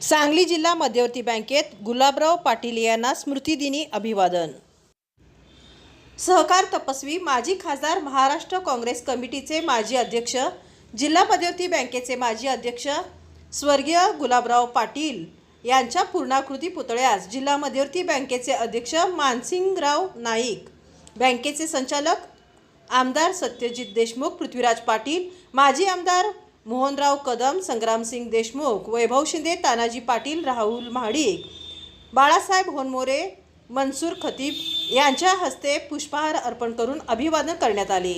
सांगली जिल्हा मध्यवर्ती बँकेत गुलाबराव पाटील यांना स्मृतिदिनी अभिवादन. सहकार तपस्वी माजी खासदार महाराष्ट्र काँग्रेस कमिटीचे माजी अध्यक्ष जिल्हा मध्यवर्ती बँकेचे माजी अध्यक्ष स्वर्गीय गुलाबराव पाटील यांच्या पूर्णाकृती पुतळ्यास जिल्हा मध्यवर्ती बँकेचे अध्यक्ष मानसिंगराव नाईक बँकेचे संचालक आमदार सत्यजित देशमुख पृथ्वीराज पाटील माजी आमदार मोहनराव कदम संग्रामसिंग देशमुख वैभव शिंदे तानाजी पाटील राहुल महाडिक बाळासाहेब होनमोरे मनसूर खतीब यांच्या हस्ते पुष्पहार अर्पण करून अभिवादन करण्यात आले.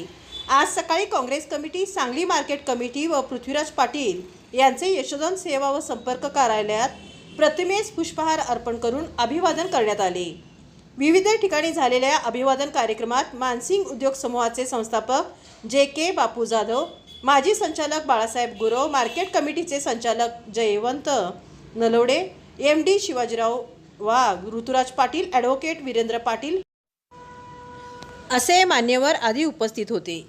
आज सकाळी Congress committee Sangli market committee व पृथ्वीराज पाटील यांचे यशोधन सेवा व संपर्क कार्यालयात प्रतिमेस पुष्पहार अर्पण करून अभिवादन करण्यात आले. विविध ठिकाणी झालेल्या अभिवादन कार्यक्रमात मानसिंग उद्योग समूहाचे संस्थापक जे के बापू जाधव माजी संचालक बाळासाहेब गुरव मार्केट कमिटीचे संचालक Jaywant Nalawade M D Shivajirao Wagh Ruturaj Patil advocate Virendra Patil असे मान्यवर आधी उपस्थित होते.